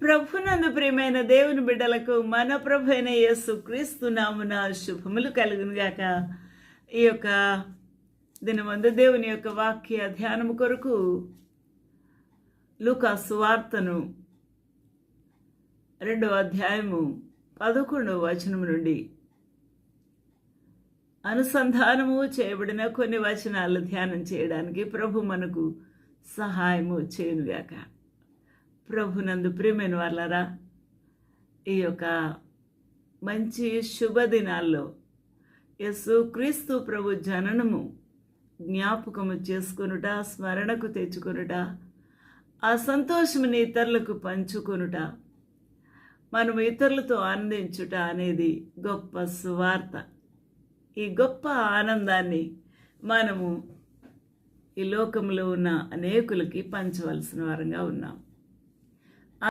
ప్రభునందు ప్రియమైన దేవుని బిడ్డలకు మన ప్రభు అయిన యేసు క్రీస్తు నామున శుభములు కలుగునుగాక ఈ యొక్క దినమందు దేవుని యొక్క వాక్య ధ్యానము కొరకు లూకా సువార్తను రెండవ అధ్యాయము పదకొండవ వచనము నుండి అనుసంధానము చేయబడిన కొన్ని వచనాలు ధ్యానం చేయడానికి ప్రభు మనకు సహాయము చేయునుగాక ప్రభునందు ప్రేమైన వాళ్ళరా ఈ యొక్క మంచి శుభదినాల్లో యస్సు క్రీస్తు ప్రభు జననము జ్ఞాపకము చేసుకొనుట స్మరణకు తెచ్చుకొనుట ఆ సంతోషముని ఇతరులకు పంచుకొనుట మనం ఇతరులతో ఆనందించుట అనేది గొప్ప సువార్త. ఈ గొప్ప ఆనందాన్ని మనము ఈ లోకంలో ఉన్న అనేకులకి పంచవలసిన వారంగా ఉన్నాం.